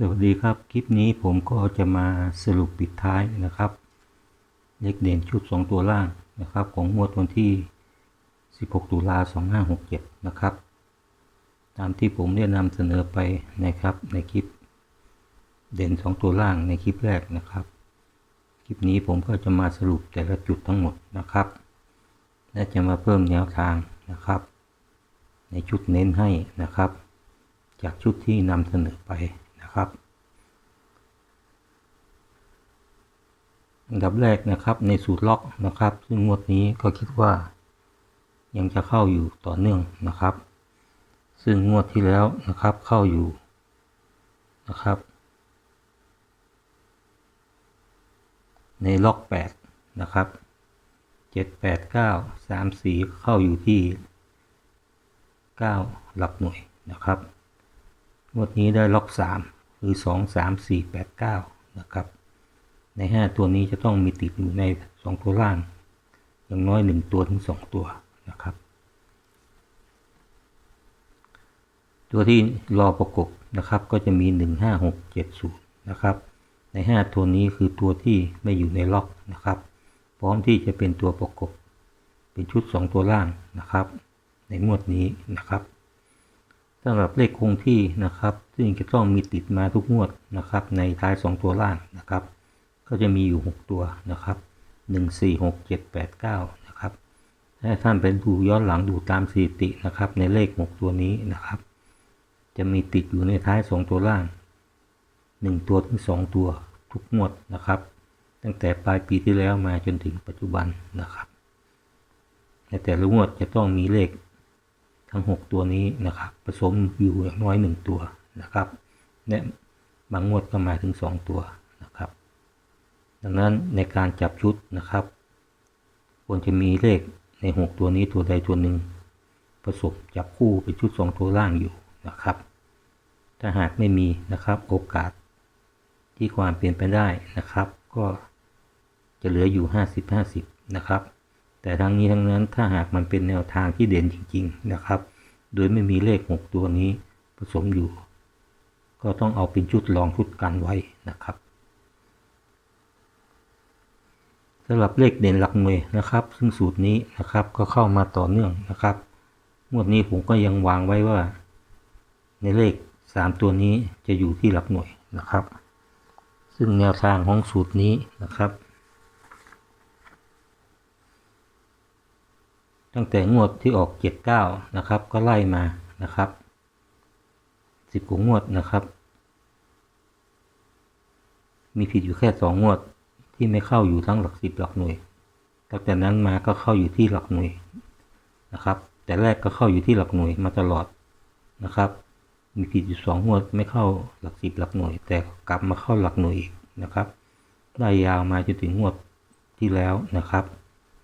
สวัสดีครับ คลิปนี้ผมก็จะมาสรุปปิดท้ายนะครับ เลขเด่นชุด 2 ตัวล่างนะครับ ของงวดวันที่ 16 ตุลา 2567 นะครับ ตามที่ผมได้นำเสนอไปนะครับในคลิปเด่น 2 ตัวล่างในคลิปแรกนะครับ คลิปนี้ผมก็จะมาสรุปแต่ละจุดทั้งหมดนะครับ และจะมาเพิ่มแนวทางนะครับ ในชุดเน้นให้นะครับ จากชุดที่นำเสนอไป นะครับอันดับแรกนะครับในสูตรล็อกนะครับ ซึ่งงวดนี้ก็คิดว่า ยังจะเข้าอยู่ต่อเนื่องนะครับ ซึ่งงวดที่แล้วนะครับเข้าอยู่นะครับ ในล็อก8นะครับ7 8 9 3 4 เข้าอยู่ที่ 9 หลักหน่วยนะครับ งวดนี้ได้ล็อก 3 หรือ 2 3 4 8 9 นะครับ ใน 5 ตัวนี้จะต้องมีติดอยู่ใน 2 ตัวล่าง อย่างน้อย 1 ตัวถึง 2 ตัวนะครับ ตัวที่รอประกบนะครับก็จะมี 1 5 6 7 0 นะครับ ใน 5 ตัวนี้คือตัวที่ไม่อยู่ในล็อกนะครับ พร้อมที่จะเป็นตัวประกบ เป็นชุด 2 ตัวล่างนะครับ ในงวดนี้นะครับ สำหรับเลขคงที่นะครับ ซึ่งจะต้องมีติดมาทุกงวดนะครับ ในท้าย 2 ตัวล่างนะครับ ก็จะมีอยู่ 6 ตัวนะครับ1 4 6 7 8 9นะครับถ้าท่านเป็นดูย้อนหลังดูตามสถิตินะครับ ในเลข 6 ตัวนี้นะครับ จะมีติดอยู่ในท้าย 2 ตัวล่าง 1 ตัวถึง 2 ตัวทุกงวดนะครับ ตั้งแต่ปลายปีที่แล้วมาจนถึงปัจจุบันนะครับในแต่ละงวดจะต้องมีเลข ทั้ง 6 ตัวนี้นะครับ ผสมอยู่อย่างน้อย 1 ตัวนะครับและบางงวดก็มาถึง 2 ตัวนะครับ ดังนั้นในการจับชุดนะครับควรจะมีเลขใน 6 ตัวนี้ตัวใดตัวหนึ่งผสมจับคู่เป็นชุด 2 ตัวล่างอยู่นะครับ ถ้าหากไม่มีนะครับโอกาสที่ความเปลี่ยนไปได้นะครับ ก็จะเหลืออยู่ 50-50 นะครับ แต่ทั้งนี้ทั้งนั้นถ้าหากมันเป็นแนวทางที่เด่นจริง ๆ นะครับ โดยไม่มีเลข 6 ตัวนี้ผสมอยู่ ก็ต้องเอาเป็นชุดรองชุดกันไว้นะครับสำหรับเลขเด่นหลักหน่วยนะครับ ซึ่งสูตรนี้นะครับก็เข้ามาต่อเนื่องนะครับงวดนี้ผมก็ยังวางไว้ว่า ในเลข 3 ตัวนี้จะอยู่ที่หลักหน่วยนะครับ ซึ่งแนวทางของสูตรนี้นะครับ ตั้งแต่งวดที่ออก 79 นะครับ ก็ไล่มานะครับ10กว่างวดนะครับ มีผิดอยู่แค่2งวดที่ไม่เข้าอยู่ทั้งหลักสิบหลักหน่วยตั้งแต่นั้นมาก็เข้าอยู่ที่หลักหน่วยนะครับ แต่แรกก็เข้าอยู่ที่หลักหน่วยมาตลอดนะครับ มีผิดอยู่สองงวดไม่เข้าหลักสิบหลักหน่วย แต่กลับมาเข้าหลักหน่วยอีกนะครับได้ยาวมาจนถึงงวดที่แล้วนะครับ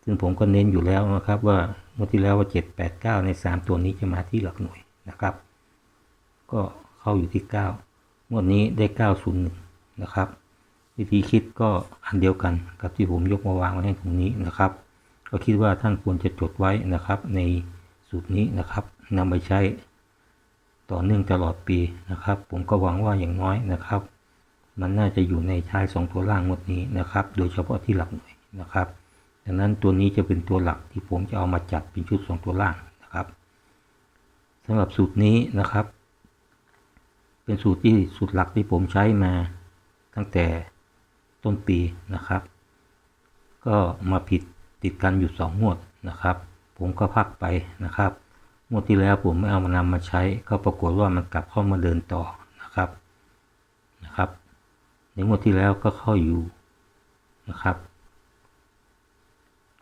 ซึ่งผมก็เน้นอยู่แล้วนะครับว่า งวดที่แล้วว่าเจ็ดแปดเก้าในสามตัวนี้จะมาที่หลักหน่วยนะครับ ก็เข้าอยู่ที่เก้างวดนี้ได้เก้าศูนย์หนึ่งนะครับ วิธีคิดก็อันเดียวกันกับที่ผมยกมาวางไว้ให้ตรงนี้นะครับ ก็คิดว่าท่านควรจะจดไว้นะครับ ในสูตรนี้นะครับนำไปใช้ต่อเนื่องตลอดปีนะครับ ผมก็หวังว่าอย่างน้อยนะครับ มันน่าจะอยู่ในท้ายสองตัวล่างหมดนี้นะครับ โดยเฉพาะที่หลักหน่วยนะครับ ดังนั้นตัวนี้จะเป็นตัวหลักที่ผมจะเอามาจัดเป็นชุดสองตัวล่างนะครับสำหรับสูตรนี้นะครับ เป็นสูตรที่สูตรหลักที่ผมใช้มาตั้งแต่ต้นปีนะครับ ก็มาผิดติดกันอยู่สองงวดนะครับ ผมก็พักไปนะครับงวดที่แล้วผมไม่เอามานำมาใช้ ก็ปรากฏว่ามันกลับเข้ามาเดินต่อนะครับนะครับ ในงวดที่แล้วก็เข้าอยู่นะครับ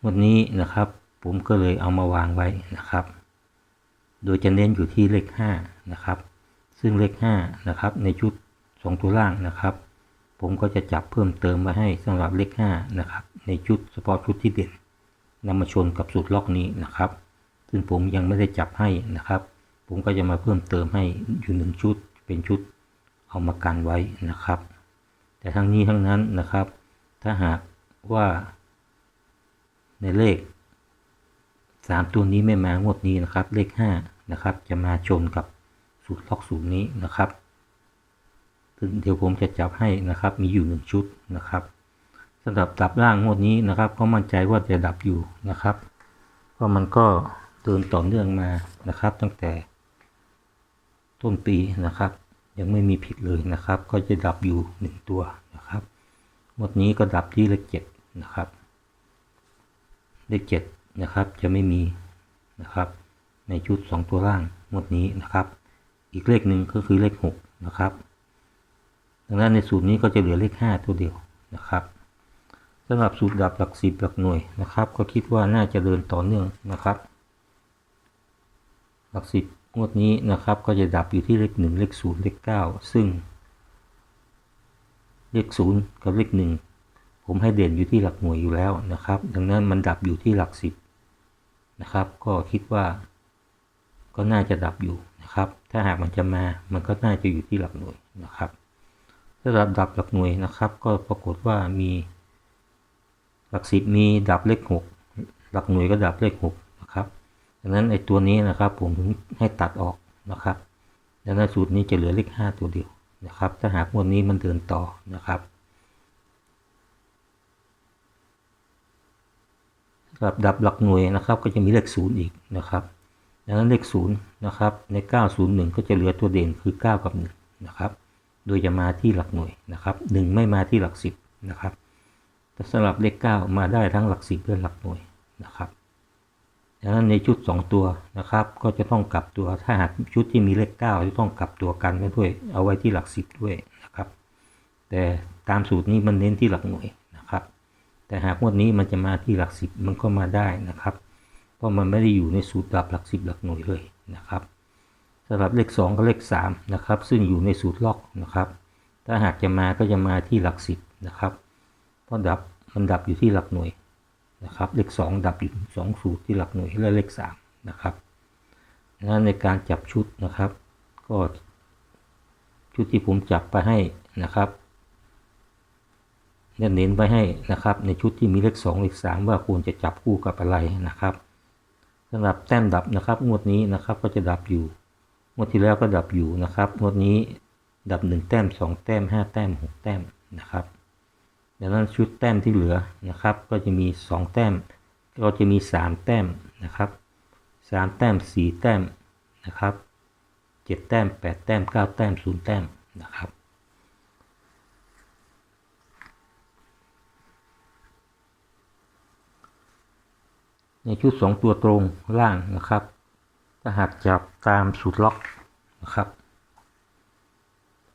วดนี้นะครับผมก็เลยเอามาวางไว้นะครับ โดยจะเน้นอยู่ที่เลข5นะครับ ซึ่งเลข5นะครับในชุด 2 ตัวล่างนะครับ ผมก็จะจับเพิ่มเติมมาให้สำหรับเลข5นะครับในชุดเฉพาะชุดที่เด่นนำมาชนกับสูตรล็อกนี้นะครับ ซึ่งผมยังไม่ได้จับให้นะครับ ผมก็จะมาเพิ่มเติมให้อยู่หนึ่งชุดเป็นชุดเอามากันไว้นะครับ แต่ทั้งนี้ทั้งนั้นนะครับ ถ้าหากว่า ในเลข 3 ตัวนี้ไม่มางวดนี้นะครับ เลข5นะครับ จะมาชนกับสูตรล็อกสูตรนี้นะครับเดี๋ยวผมจะจับให้นะครับ มีอยู่หนึ่งชุดนะครับสำหรับดับล่างงวดนี้นะครับ ก็มั่นใจว่าจะดับอยู่นะครับ เพราะมันก็เดินต่อเนื่องมานะครับ ตั้งแต่ต้นปีนะครับ ยังไม่มีผิดเลยนะครับ ก็จะดับอยู่หนึ่งตัวนะครับงวดนี้ก็ดับที่เลขเจ็ดนะครับ เลขเจ็ดนะครับ จะไม่มีนะครับ ในชุด 2 ตัวล่างงวดนี้นะครับ อีกเลขหนึ่งก็คือเลข6นะครับดังนั้นในสูตรนี้ก็จะเหลือเลข 5 ตัวเดียวนะครับสำหรับสูตรดับหลักสิบหลักหน่วยนะครับ ก็คิดว่าน่าจะเดินต่อเนื่องนะครับ หลักสิบงวดนี้นะครับ ก็จะดับอยู่ที่เลข1เลข0เลข9ซึ่งเลข0กับเลข1 ผมให้เด่นอยู่ที่หลักหน่วยอยู่แล้วนะครับ ดังนั้นมันดับอยู่ที่หลักสิบนะครับ ก็คิดว่า ก็น่าจะดับอยู่นะครับ ถ้าหากมันจะมา มันก็น่าจะอยู่ที่หลักหน่วยนะครับสำหรับดับหลักหน่วยนะครับ ก็ปรากฏว่ามีหลักสิบมีดับเลขหกหลักหน่วยก็ดับเลขหกนะครับดังนั้นไอ้ตัวนี้นะครับผมถึงให้ตัดออกนะครับดังนั้นสูตรนี้จะเหลือเลขห้าตัวเดียวนะครับ ถ้าหากวันนี้มันเดินต่อนะครับ สำหรับดับหลักหน่วยนะครับก็จะมีเลขศูนย์อีกนะครับดังนั้นเลขศูนย์นะครับใน 901 ก็จะเหลือตัวเด่นคือ 9 กับ1นะครับโดยจะมาที่หลักหน่วยนะครับ 1 ไม่มาที่หลัก 10นะครับแต่สำหรับเลข 9 มาได้ทั้งหลัก 10 และหลักหน่วยนะครับดังนั้นในชุด 2 ตัวนะครับ ก็จะต้องกลับตัวถ้าหากชุดที่มีเลข 9 จะต้องกลับตัวกันไว้ด้วยเอาไว้ที่หลัก 10 ด้วยนะครับ แต่ตามสูตรนี้มันเน้นที่หลักหน่วย แต่หากงวดนี้มันจะมาที่หลัก10มันก็มาได้นะครับ เพราะมันไม่ได้อยู่ในสูตรดับหลักสิบหลักหน่วยเลยนะครับสำหรับเลข 2 กับเลข3นะครับซึ่งอยู่ในสูตรล็อกนะครับ ถ้าหากจะมาก็จะมาที่หลักสิบนะครับเพราะดับมันดับอยู่ที่หลักหน่วยนะครับเลข 2 ดับอยู่สองสูตรที่หลักหน่วยและเลข3นะครับนั้นในการจับชุดนะครับ ก็ชุดที่ผมจับไปให้นะครับ เน้นไปให้นะครับ ในชุดที่มีเลข2เลข3ว่าควรจะจับคู่กับอะไรนะครับสำหรับแต้มดับนะครับ งวดนี้นะครับก็จะดับอยู่ งวดที่แล้วก็ดับอยู่นะครับ งวดนี้ดับ 1 แต้ม 2 แต้ม 5 แต้ม 6 แต้มนะครับดังนั้นชุดแต้มที่เหลือนะครับ ก็จะมี 2 แต้ม ก็จะมี 3 แต้มนะครับ 3 แต้ม 4 แต้มนะครับ 7 แต้ม 8 แต้ม 9 แต้ม 0 แต้มนะครับ ในชุด 2 ตัวตรงล่างนะครับถ้าหากจับตามสูตรล็อกนะครับ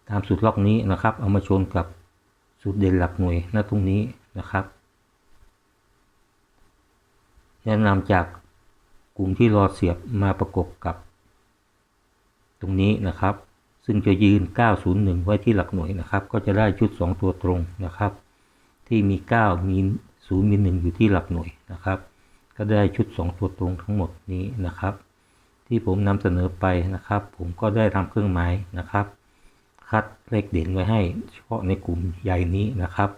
ตามสูตรล็อกนี้นะครับ เอามาชนกับสูตรเด่นหลักหน่วยณตรงนี้นะครับแนะนำจากกลุ่มที่รอเสียบมาประกบกับ ตรงนี้นะครับ ซึ่งจะยืน 901 ไว้ที่หลักหน่วยนะครับ ก็จะได้ชุด 2 ตัวตรงนะครับ ที่มี 9 มี 0 มี 1 อยู่ที่หลักหน่วยนะครับ ก็ได้ชุด 2 ตัวตรงทั้งหมดนี้นะครับ ที่ผมนำเสนอไปนะครับ ผมก็ได้ทำเครื่องหมายนะครับ คัดเลขเด่นไว้ให้เฉพาะในกลุ่มใหญ่นี้นะครับ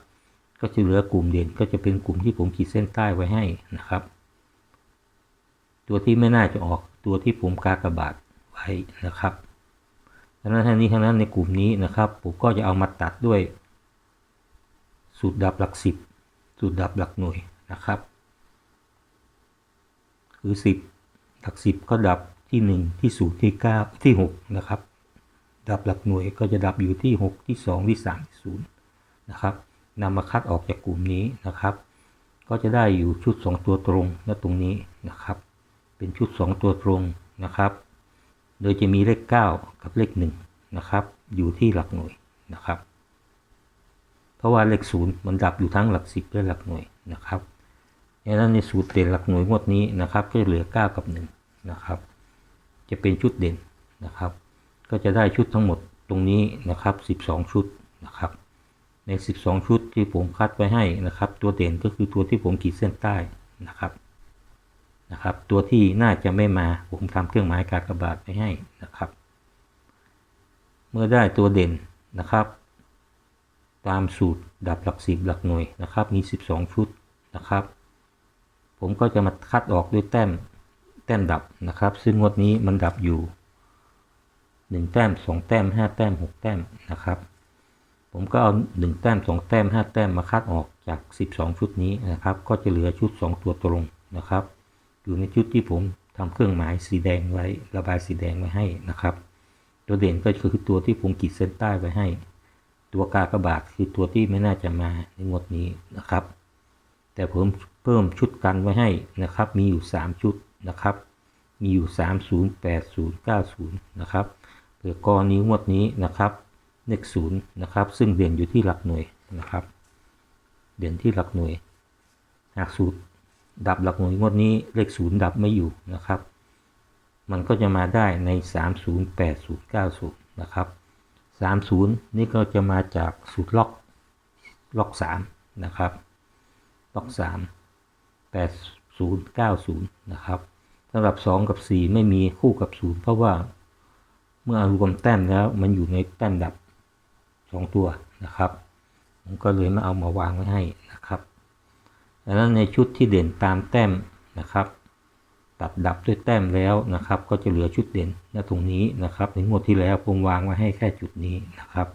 ก็จะเหลือกลุ่มเด่นก็จะเป็นกลุ่มที่ผมขีดเส้นใต้ไว้ให้นะครับ ตัวที่ไม่น่าจะออกตัวที่ผมกากระบาทไว้นะครับดังนั้นทั้งนี้ทั้งนั้นในกลุ่มนี้นะครับ ผมก็จะเอามาตัดด้วย สูตรดับหลักสิบสูตรดับหลักหน่วยนะครับ คือ 10 หลัก 10 ก็ดับที่ 1 ที่ 0 ที่ 9 ที่ 6 นะครับ ดับหลักหน่วยก็จะดับอยู่ที่ 6 ที่ 2 ที่ 3 ที่ 0 นะครับนำมาคัดออกจากกลุ่มนี้นะครับ ก็จะได้อยู่ชุด 2 ตัวตรงและตรงนี้นะครับ เป็นชุด 2 ตัวตรงนะครับ โดยจะมีเลข 9 กับเลข 1 นะครับ อยู่ที่หลักหน่วยนะครับ เพราะว่าเลข 0 มันดับอยู่ทั้งหลัก 10 และหลักหน่วยนะครับ ดังนั้นในสูตรเด่นหลักหน่วยงวดนี้นะครับ ก็เหลือ 9 กับ1นะครับจะเป็นชุดเด่นนะครับ ก็จะได้ชุดทั้งหมดตรงนี้นะครับ 12 ชุดนะครับ ใน 12 ชุดที่ผมคัดไว้ให้นะครับ ตัวเด่นก็คือตัวที่ผมขีดเส้นใต้นะครับนะครับ ตัวที่น่าจะไม่มาผมทำเครื่องหมายกากบาทไปให้นะครับ เมื่อได้ตัวเด่นนะครับ ตามสูตรดับหลักสิบหลักหน่วยนะครับ มี 12 ชุดนะครับ ผมก็จะมาคัดออกด้วยแต้มแต้มดับนะครับ ซึ่งงวดนี้มันดับอยู่ 1 แต้ม 2 แต้ม 5 แต้ม 6 แต้มนะครับ ผมก็เอาหนึ่งแต้มสองแต้มห้าแต้มมาคัดออกจาก 12 ชุดนี้นะครับ ก็จะเหลือชุด 2 ตัวตรงนะครับ อยู่ในชุดที่ผมทำเครื่องหมายสีแดงไว้ระบายสีแดงไว้ให้นะครับ ตัวเด่นก็คือตัวที่ผมขีดเส้นใต้ไว้ให้ ตัวกากระบาทคือตัวที่ไม่น่าจะมาในงวดนี้นะครับ แต่ผม พิ่มชุดกันไว้ให้นะครับ มีอยู่ 3 ชุดนะครับ มีอยู่ 30 80 90 นะครับเผื่อกรณีงวดนี้นะครับเลขศูนย์นะครับ ซึ่งเด่นอยู่ที่หลักหน่วยนะครับ เด่นที่หลักหน่วย หากสูตรดับหลักหน่วยงวดนี้เลขศูนย์ดับไม่อยู่นะครับ มันก็จะมาได้ใน 30 80 90 นะครับ 30 นี่ก็จะมาจากสูตรล็อกล็อก 3 นะครับล็อก 3 80 90 นะครับสำหรับ 2 กับ 4 ไม่มีคู่กับ 0 เพราะว่าเมื่อรวมแต้มแล้วมันอยู่ในแต้มดับ 2 ตัวนะครับ ผมก็เลยมาเอามาวางไว้ให้นะครับดังนั้นในชุดที่เด่นตามแต้มนะครับตัดดับด้วยแต้มแล้วนะครับ ก็จะเหลือชุดเด่นณตรงนี้นะครับในงวดที่แล้วผมวางไว้ให้แค่จุดนี้นะครับ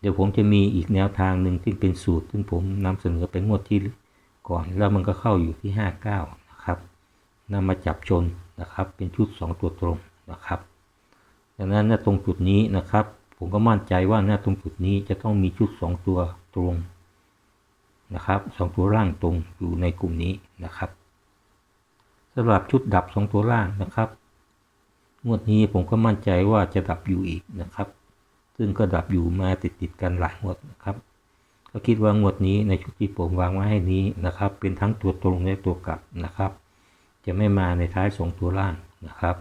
เดี๋ยวผมจะมีอีกแนวทางหนึ่งที่เป็นสูตร ซึ่งผมนำเสนอเป็นงวดที่ ก่อน แล้วมันก็เข้าอยู่ที่ 59 นะครับนำมาจับชนนะครับ เป็นชุด 2 ตัวตรงนะครับดังนั้นณตรงจุดนี้นะครับ ผมก็มั่นใจว่าณตรงจุดนี้จะต้องมีชุด 2 ตัวตรงนะครับสองตัวล่างตรงอยู่ในกลุ่มนี้นะครับสำหรับชุดดับ 2 ตัวล่างนะครับงวดนี้ผมก็มั่นใจว่าจะดับอยู่อีกนะครับ ซึ่งก็ดับอยู่มาติดติดกันหลายงวดนะครับ ก็คิดว่างวดนี้ในชุดที่ผมวางไว้ให้นี้นะครับ เป็นทั้งตัวตรงและตัวกลับนะครับ จะไม่มาในท้ายสองตัวล่างนะครับ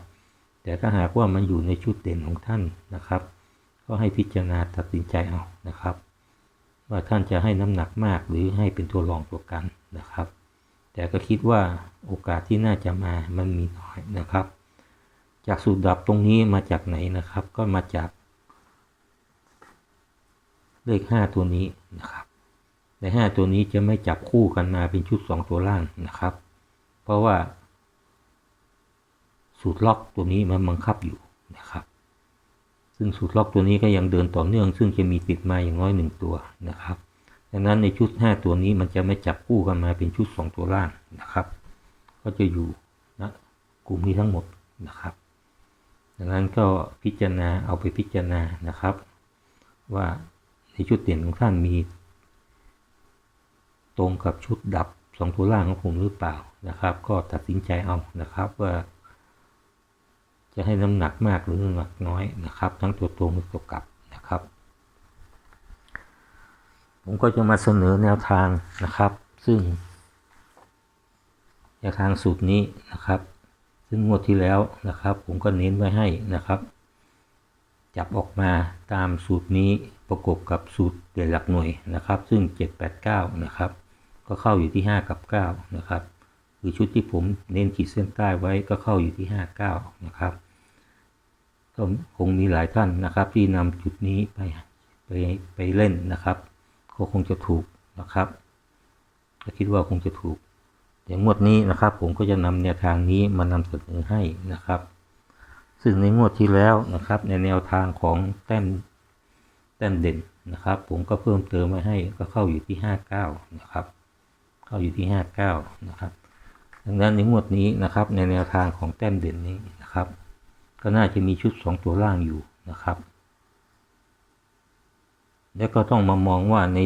แต่ถ้าหากว่ามันอยู่ในชุดเด่นของท่านนะครับ ก็ให้พิจารณาตัดสินใจเอานะครับ ว่าท่านจะให้น้ำหนักมากหรือให้เป็นตัวรองตัวกันนะครับ แต่ก็คิดว่าโอกาสที่น่าจะมามันมีน้อยนะครับ จากสูตรดับตรงนี้มาจากไหนนะครับ ก็มาจาก เลข 5 ตัวนี้นะครับ ใน 5 ตัวนี้จะไม่จับคู่กันมาเป็นชุด 2 ตัวล่างนะครับ เพราะว่า สูตรล็อกตัวนี้มันบังคับอยู่นะครับ ซึ่งสูตรล็อกตัวนี้ก็ยังเดินต่อเนื่อง ซึ่งจะมีติดมาอย่างน้อยหนึ่งตัวนะครับดังนั้นในชุด 5 ตัวนี้มันจะไม่จับคู่กันมาเป็นชุด 2 ตัวล่างนะครับ ก็จะอยู่นะกลุ่มนี้ทั้งหมดนะครับ ดังนั้นก็พิจารณาเอาไปพิจารณานะครับ ว่า ในชุดเด่นของท่านมี ตรงกับชุดดับ2ตัวล่างของผมหรือเปล่านะครับ ก็ตัดสินใจเอานะครับว่า จะให้น้ำหนักมากหรือน้ำหนักน้อยนะครับ ทั้งตัวตรงและตัวกลับนะครับ ผมก็จะมาเสนอแนวทางนะครับ ซึ่งแนวทางสูตรนี้นะครับ ซึ่งงวดที่แล้วนะครับ ผมก็เน้นไว้ให้นะครับ จับออกมาตามสูตรนี้ ประกบกับสูตรเด่นหลักหน่วยนะครับ ซึ่ง 789 นะครับ ก็เข้าอยู่ที่ 5 กับ 9 นะครับ คือชุดที่ผมเน้นขีดเส้นใต้ไว้ก็เข้าอยู่ที่ 59 นะครับ ก็คงมีหลายท่านนะครับที่นำจุดนี้ไปไปไปเล่นนะครับก็คงจะถูกนะครับก็คิดว่าคงจะถูกอย่างงวดนี้นะครับ ผมก็จะนำแนวทางนี้มานำเสนอให้นะครับ ซึ่งในงวดที่แล้วนะครับ ในแนวทางของแต้ม แต้มเด่นนะครับ ผมก็เพิ่มเติมมาให้ก็เข้าอยู่ที่ 59 นะครับ เข้าอยู่ที่ 59 นะครับ ดังนั้นในงวดนี้นะครับในแนวทางของแต้มเด่นนี้นะครับ ก็น่าจะมีชุด 2 ตัวล่างอยู่นะครับ แล้วก็ต้องมามองว่าใน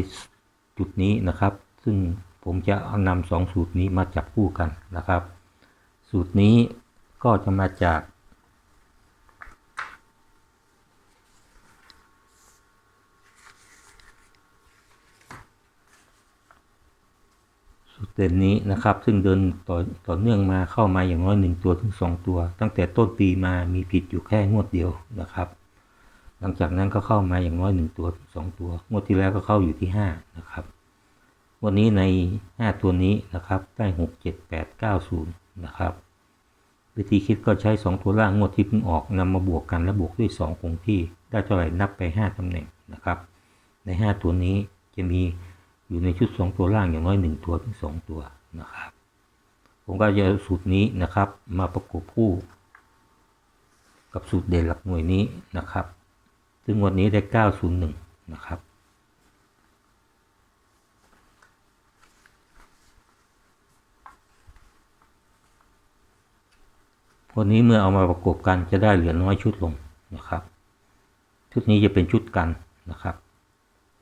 จุดนี้นะครับ ซึ่งผมจะเอานำสองสูตรนี้มาจับคู่กันนะครับ สูตรนี้ก็จะมาจาก สูตร เด่นนี้นะครับ ซึ่งเดินต่อต่อเนื่องมาเข้ามาอย่างน้อยหนึ่งตัวถึงสองตัว ตั้งแต่ต้นปีมามีผิดอยู่แค่งวดเดียวนะครับ หลังจากนั้นก็เข้ามาอย่างน้อยหนึ่งตัวถึงสองตัว งวดที่แล้วก็เข้าอยู่ที่ห้านะครับ วันนี้ใน 5 ตัวนี้นะครับได้ 6 7 8 9 0 นะครับ วิธีคิดก็ใช้ 2 ตัวล่างงวดที่เพิ่งออกนำมาบวกกันและบวกด้วย 2 คงที่ได้เท่าไหร่นับไป 5ตำแหน่งนะครับ ใน 5 ตัวนี้จะมี อยู่ในชุดสองตัวล่างอย่างน้อยหนึ่งตัวถึง 2 ตัวนะครับ ผมก็จะสูตรนี้นะครับ มาประกบคู่ กับสูตรเด่นหลักหน่วยนี้นะครับ ซึ่งวันนี้ได้ 901 นะครับวันนี้เมื่อเอามาประกบกันจะได้เหลือน้อยชุดลงนะครับ ชุดนี้จะเป็นชุดกันนะครับ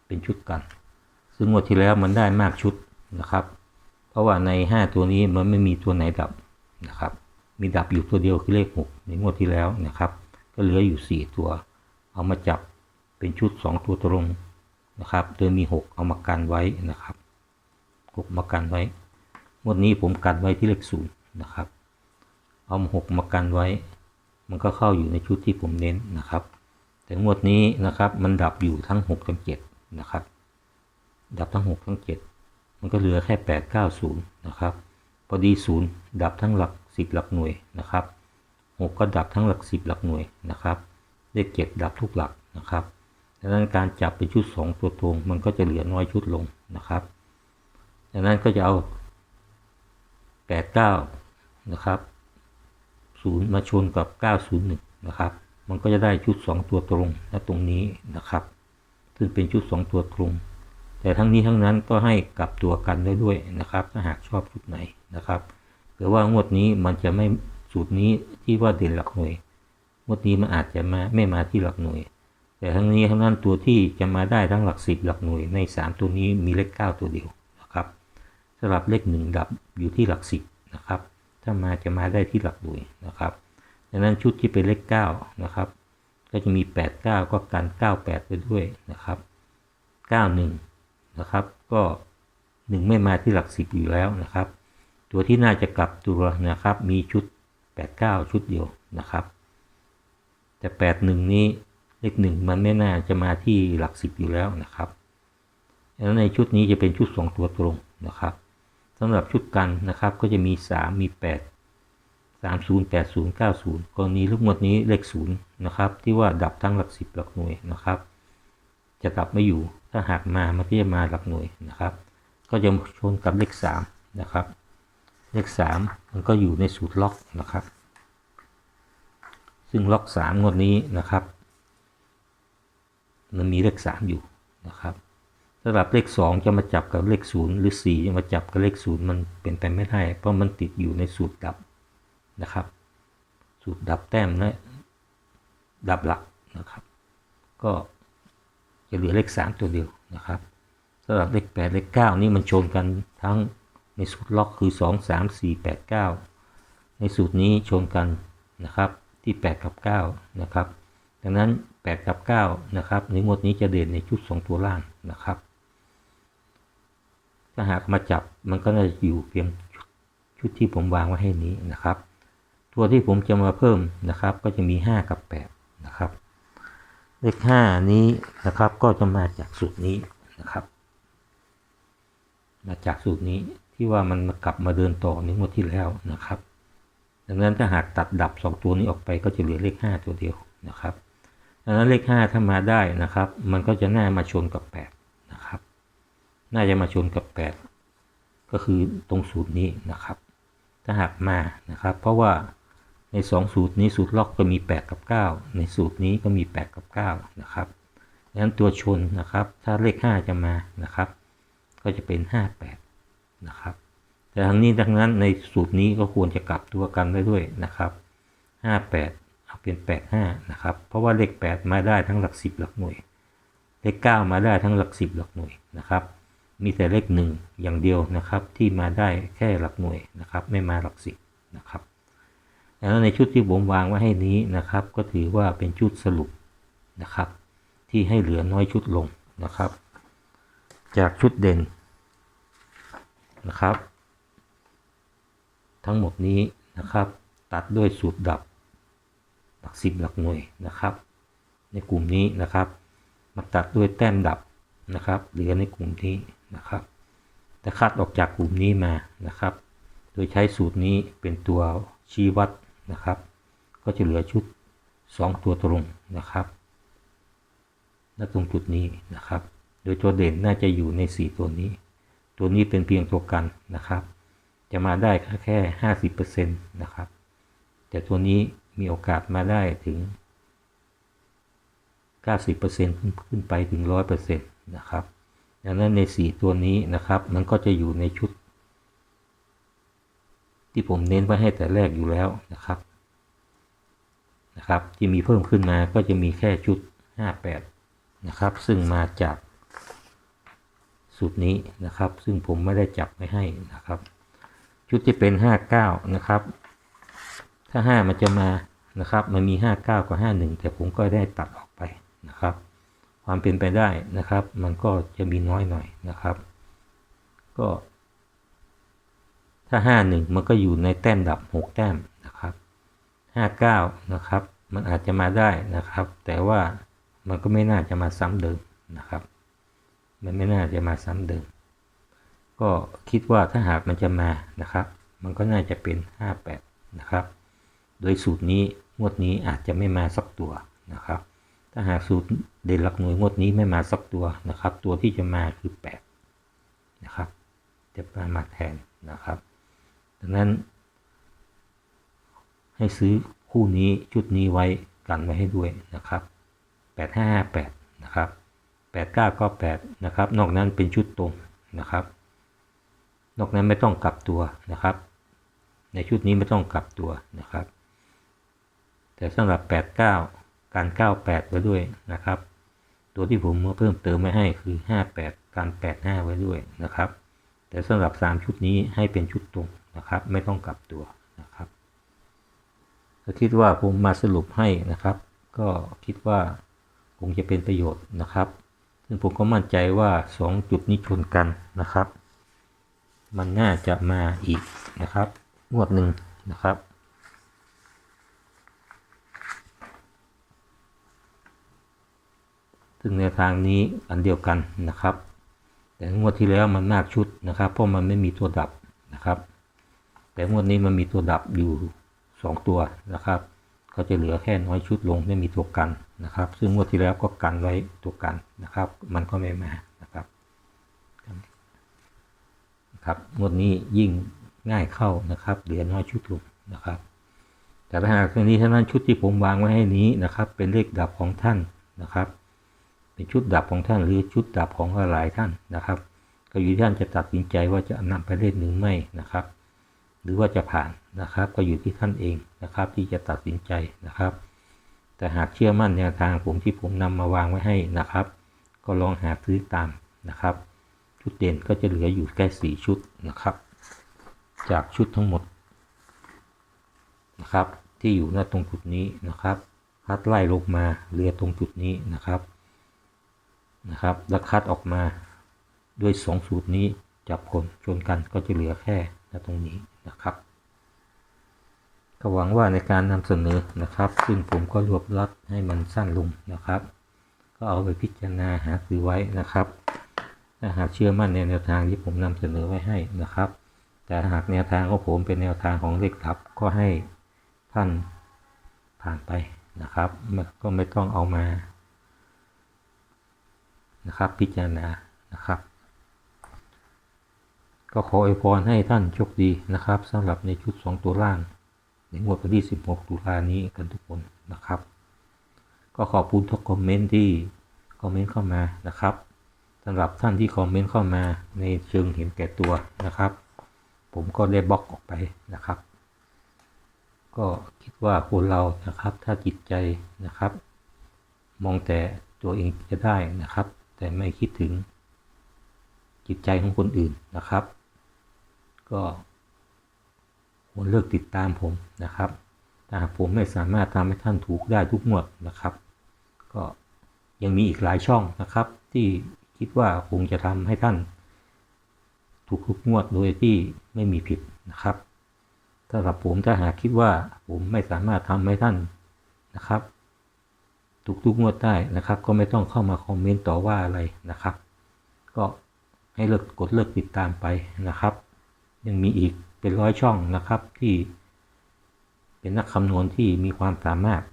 เป็นชุดกัน ซึ่งงวดที่แล้วมันได้มากชุดนะครับ เพราะว่าใน 5 ตัวนี้มันไม่มีตัวไหนดับนะครับ มีดับอยู่ตัวเดียวคือเลข 6 ในงวดที่แล้วนะครับ ก็เหลืออยู่ 4 ตัว เอามาจับเป็นชุด 2 ตัวตรงนะครับ โดยมี 6 เอามากันไว้นะครับ 6 มากันไว้ งวดนี้ผมกันไว้ที่เลขศูนย์นะครับ เอาหกมากันไว้ มันก็เข้าอยู่ในชุดที่ผมเน้นนะครับ แต่งวดนี้นะครับมันดับอยู่ทั้ง6ทั้ง7นะครับ ดับทั้ง 6 ทั้ง 7 มันก็เหลือแค่ 8 9 0 นะครับ พอดี 0 ดับทั้งหลัก 10 หลักหน่วยนะครับ 6 ก็ดับทั้งหลัก 10 หลักหน่วยนะครับ เลข 7 ดับทุกหลักนะครับดังนั้นการจับเป็นชุด 2 ตัวตรงมันก็จะเหลือน้อยชุดลงนะครับดังนั้นก็จะเอา 8 9 นะครับ0มาชนกับ 901 นะครับ มันก็จะได้ชุด 2 ตัวตรงณตรงนี้นะครับ ซึ่งเป็นชุด 2 ตัวตรง แต่ทั้งนี้ทั้งนั้นก็ให้กลับตัวกันได้ด้วยนะครับ ถ้าหากชอบชุดไหนนะครับหรือว่างวดนี้มันจะไม่สูตรนี้ที่ว่าเด่นหลักหน่วยงวดนี้มันอาจจะมาไม่มาที่หลักหน่วย แต่ทั้งนี้ทั้งนั้นตัวที่จะมาได้ทั้งหลักสิบหลักหน่วยใน 3 ตัวนี้มีเลข9ตัวเดียวนะครับสำหรับเลข1ดับอยู่ที่หลักสิบนะครับถ้ามาจะมาได้ที่หลักหน่วยนะครับดังนั้นชุดที่เป็นเลข9นะครับก็จะมี 8 9 ก็กัน 98 ไปด้วยนะครับ 91 นะครับ ก็1ไม่มาที่หลัก10อยู่แล้วนะครับ ตัวที่น่าจะกลับตัวนะครับ มีชุด 89 ชุดเดียวนะครับ แต่ 81 นี้เลข1มันไม่น่าจะมาที่หลัก10อยู่แล้วนะครับแล้วในชุดนี้จะเป็นชุด 2 ตัวตรงนะครับสำหรับชุดกันนะครับก็จะมี 3 มี 8 30 80 90 กรณีลูกหมดนี้เลข0นะครับ ที่ว่าดับทั้งหลัก 10 หลักหน่วยนะครับ จะดับไม่อยู่ ถ้าหากมามันก็จะมาหลักหน่วยนะครับ ก็จะชนกับเลข3นะครับ เลข 3 มันก็อยู่ในสูตรล็อกนะครับ ซึ่งล็อก3งวดนี้นะครับ มันมีเลข 3 อยู่นะครับสำหรับเลข 2 จะมาจับกับเลข 0 หรือ 4 จะมาจับกับเลข 0 มันเป็นไปไม่ได้เพราะมันติดอยู่ในสูตรดับนะครับ สูตรดับแต้มนะดับหลักนะครับ ก็ จะเหลือเลข 3 ตัวเดียวนะครับสำหรับเลข 8 เลข 9 นี่มันชนกันทั้งในสูตรล็อกคือ 2 3 4 8 9 ในสูตรนี้ชนกันนะครับที่ 8 กับ 9 นะครับ ดังนั้น 8 กับ 9 นะครับในงวดนี้จะเด่นในชุด 2 ตัวล่างนะครับ ถ้าหากมาจับมันก็จะอยู่เพียงชุดที่ผมวางไว้ให้นี้นะครับ ตัวที่ผมจะมาเพิ่มนะครับก็จะมี 5 กับ 8 เลข5นี้นะครับก็จะมาจากสูตรนี้นะครับ มาจากสูตรนี้ที่ว่ามันมากลับมาเดินต่อในงวดที่แล้วนะครับ ดังนั้นถ้าหากตัดดับ2ตัวนี้ออกไปก็จะเหลือเลข5ตัวเดียวนะครับดังนั้นเลข5ถ้ามาได้นะครับ มันก็จะน่ามาชนกับ8นะครับ น่าจะมาชนกับ8ก็คือตรงสูตรนี้นะครับ ถ้าหากมานะครับ เพราะว่า ใน 2 สูตรนี้สูตรล็อกก็มี 8 กับ 9 ในสูตรนี้ก็มี 8 กับ 9 นะครับดังนั้นตัวชนนะครับ ถ้าเลข 5 จะมานะครับ ก็จะเป็น 58 นะครับ แต่ทั้งนี้ดังนั้นในสูตรนี้ก็ควรจะกลับตัวกันได้ด้วยนะครับ 58 เอาเป็น 85 นะครับ เพราะว่าเลข 8 มาได้ทั้งหลัก 10 หลักหน่วย เลข 9 มาได้ทั้งหลัก 10 หลักหน่วยนะครับ มีแต่เลข 1 อย่างเดียวนะครับที่มาได้แค่หลักหน่วยนะครับ ไม่มาหลัก 10 นะครับ ดังนั้นในชุดที่ผมวางไว้ให้นี้นะครับ ก็ถือว่าเป็นชุดสรุปนะครับ ที่ให้เหลือน้อยชุดลงนะครับ จากชุดเด่นนะครับ ทั้งหมดนี้นะครับ ตัดด้วยสูตรดับ หลักสิบหลักหน่วยนะครับ ในกลุ่มนี้นะครับ มาตัดด้วยแต้มดับนะครับเหลือในกลุ่มนี้นะครับแต่คัดออกจากกลุ่มนี้มานะครับ โดยใช้สูตรนี้เป็นตัวชี้วัด นะครับ ก็จะเหลือชุด 2 ตัวตรงนะครับและตรงจุดนี้นะครับ โดยตัวเด่นน่าจะอยู่ใน 4 ตัวนี้ ตัวนี้เป็นเพียงตัวกันนะครับ จะมาได้แค่ห้าสิบเปอร์เซ็นต์นะครับ แต่ตัวนี้มีโอกาสมาได้ถึงเก้าสิบเปอร์เซ็นต์ขึ้นไปถึงร้อยเปอร์เซ็นต์นะครับดังนั้นในสี่ตัวนี้นะครับ มันก็จะอยู่ในชุด ที่ผมเน้นไว้ให้แต่แรกอยู่แล้วนะครับนะครับที่มีเพิ่มขึ้นมาก็จะมีแค่ชุด 58 นะครับ ซึ่งมาจากสูตรนี้นะครับ ซึ่งผมไม่ได้จับไว้ให้นะครับ ชุดที่เป็น 59 นะครับ ถ้า 5 มันจะมานะครับ มันมี 59 กับ 51 แต่ผมก็ได้ตัดออกไปนะครับ ความเป็นไปได้นะครับ มันก็จะมีน้อยหน่อยนะครับ ก็ ถ้า 51 มันก็อยู่ในแต้มดับ 6 แต้มนะครับ 59 นะครับ มันอาจจะมาได้นะครับ แต่ว่ามันก็ไม่น่าจะมาซ้ำเดิมนะครับ มันไม่น่าจะมาซ้ำเดิม ก็คิดว่าถ้าหากมันจะมานะครับ มันก็น่าจะเป็น 58 นะครับ โดยสูตรนี้งวดนี้อาจจะไม่มาสักตัวนะครับ ถ้าหากสูตรเด่นหลักหน่วยงวดนี้ไม่มาสักตัวนะครับ ตัวที่จะมาคือ 8 นะครับ จะมามาแทนนะครับ ดังนั้นให้ซื้อคู่นี้ชุดนี้ไว้กันไว้ให้ด้วยนะครับ 8558 นะครับ 89ก็8นะครับ นอกนั้นเป็นชุดตรงนะครับ นอกนั้นไม่ต้องกลับตัวนะครับ ในชุดนี้ไม่ต้องกลับตัวนะครับ แต่สำหรับ 89 การ 98 ไว้ด้วยนะครับ ตัวที่ผมเพิ่มเติมไม่ให้คือ 58 การ 85 ไว้ด้วยนะครับ แต่สำหรับ 3 ชุดนี้ให้เป็นชุดตรง นะครับ ไม่ต้องกลับตัวนะครับก็คิดว่าผมมาสรุปให้นะครับ ก็คิดว่าคงจะเป็นประโยชน์นะครับ ซึ่งผมก็มั่นใจว่า 2 จุดนี้ชนกันนะครับ มันน่าจะมาอีกนะครับงวดหนึ่งนะครับซึ่งแนวทางนี้อันเดียวกันนะครับ แต่งวดที่แล้วมันมากชุดนะครับ เพราะมันไม่มีตัวดับนะครับ แต่งวดนี้มันมีตัวดับอยู่ 2 ตัวนะครับ ก็จะเหลือแค่น้อยชุดลงไม่มีตัวกันนะครับ ซึ่งงวดที่แล้วก็กันไว้ตัวกันนะครับ มันก็ไม่มานะครับครับงวดนี้ยิ่งง่ายเข้านะครับ เหลือน้อยชุดลงนะครับแต่ถ้าหากตัวนี้ท่านั้นชุดที่ผมวางไว้ให้นี้นะครับ เป็นเลขดับของท่านนะครับ เป็นชุดดับของท่านหรือชุดดับของหลายท่านนะครับ ก็อยู่ที่ท่านจะตัดสินใจว่าจะนำไปเล่นหรือไม่นะครับ หรือว่าจะผ่านนะครับ ก็อยู่ที่ท่านเองนะครับ ที่จะตัดสินใจนะครับ แต่หากเชื่อมั่นแนวทางผมที่ผมนำมาวางไว้ให้นะครับ ก็ลองหาซื้อตามนะครับ ชุดเด่นก็จะเหลืออยู่แค่สี่ชุดนะครับ จากชุดทั้งหมดนะครับ ที่อยู่หน้าตรงจุดนี้นะครับคัดไล่ลงมาเหลือตรงจุดนี้นะครับนะครับ แล้วคัดออกมาด้วยสองสูตรนี้จับคนชนกันก็จะเหลือแค่หน้าตรงนี้ นะครับ ก็หวังว่าในการนำเสนอนะครับ ซึ่งผมก็รวบรัดให้มันสั้นลงนะครับ ก็เอาไปพิจารณาหาซื้อไว้นะครับ ถ้าหากเชื่อมั่นในแนวทางที่ผมนำเสนอไว้ให้นะครับ แต่หากแนวทางของผมเป็นแนวทางของเลขลับก็ให้ท่านผ่านไปนะครับก็ไม่ต้องเอามานะครับ พิจารณานะครับ ก็ขออวยพรให้ท่านโชคดีนะครับสำหรับในชุด 2 ตัวล่าง ในงวดวันที่ 16 ตุลานี้กันทุกคนนะครับ ก็ขอบคุณทุกคอมเมนต์ที่คอมเมนต์เข้ามานะครับสำหรับท่านที่คอมเมนต์เข้ามาในเชิงเห็นแก่ตัวนะครับ ผมก็ได้บล็อกออกไปนะครับ ก็คิดว่าคนเรานะครับถ้าจิตใจนะครับ มองแต่ตัวเองจะได้นะครับ แต่ไม่คิดถึงจิตใจของคนอื่นนะครับ ก็ควรเลิกติดตามผมนะครับถ้าหากผมไม่สามารถทำให้ท่านถูกได้ทุกงวดนะครับ ก็ยังมีอีกหลายช่องนะครับ ที่คิดว่าคงจะทำให้ท่าน ถูกทุกงวดโดยที่ไม่มีผิดนะครับสำหรับผมถ้าหากคิดว่าผมไม่สามารถทำให้ท่านนะครับถูกทุกงวดได้นะครับ ก็ไม่ต้องเข้ามาคอมเมนต์ต่อว่าอะไรนะครับ ก็ให้เลิกกดเลิกติดตามไปนะครับ ยังมีอีกเป็นร้อยช่องนะครับที่ เป็นนักคำนวณที่มีความสามารถ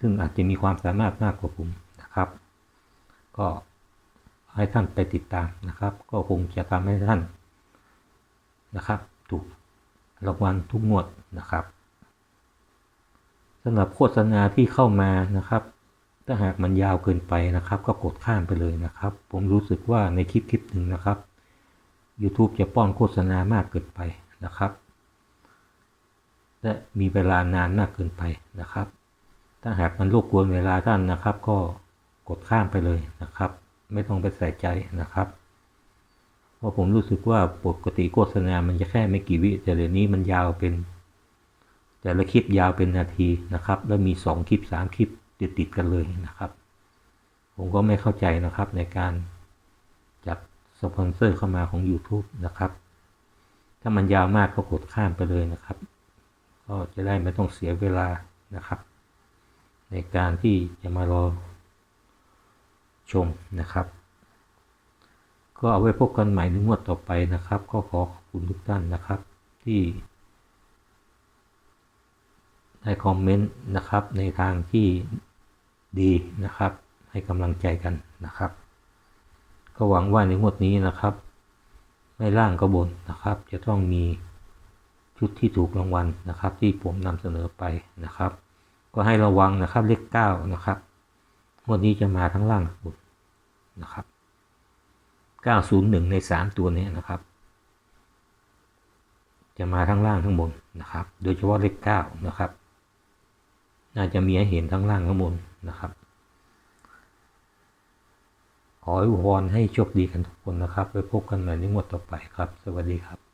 ซึ่งอาจจะมีความสามารถมากกว่าผมนะครับ ก็ให้ท่านไปติดตามนะครับ ก็คงจะทำให้ท่านนะครับ ถูกรางวัลทุกงวดนะครับสำหรับโฆษณาที่เข้ามานะครับ ถ้าหากมันยาวเกินไปนะครับ ก็กดข้ามไปเลยนะครับ ผมรู้สึกว่าในคลิปคลิปหนึ่งนะครับ YouTube จะป้อนโฆษณามากเกินไปนะครับ และมีเวลานานมากเกินไปนะครับ ถ้าหากมันรบกวนเวลาท่านนะครับ ก็กดข้ามไปเลยนะครับ ไม่ต้องไปใส่ใจนะครับเพราะผมรู้สึกว่าปกติโฆษณามันจะแค่ไม่กี่วิแต่เดี๋ยวนี้มันยาวเป็น แต่ละคลิปยาวเป็นนาทีนะครับ แล้วมีสองคลิปสามคลิปติดติดกันเลยนะครับ ผมก็ไม่เข้าใจนะครับในการ สปอนเซอร์เข้ามาของ YouTube นะครับ ถ้ามันยาวมากก็กดข้ามไปเลยนะครับ ก็จะได้ไม่ต้องเสียเวลานะครับ ในการที่จะมารอชมนะครับ ก็เอาไว้พบกันใหม่ในงวดต่อไปนะครับ ก็ขอขอบคุณทุกท่านนะครับ ที่ได้คอมเมนต์นะครับในทางที่ดีนะครับ ให้กำลังใจกันนะครับ ก็หวังว่าในงวดนี้นะครับ ไม่ล่างก็บนนะครับ จะต้องมีชุดที่ถูกรางวัลนะครับ ที่ผมนำเสนอไปนะครับ ก็ให้ระวังนะครับเลขเก้านะครับงวดนี้จะมาทั้งล่างทั้งบนนะครับ 901 ใน 3 ตัวนี้นะครับ จะมาทั้งล่างทั้งบนนะครับ โดยเฉพาะเลข9นะครับ น่าจะมีให้เห็นทั้งล่างทั้งบนนะครับ ขออวยพรให้โชคดีกันทุกคนนะครับไปพบกันใหม่ในงวดต่อไปครับ สวัสดีครับ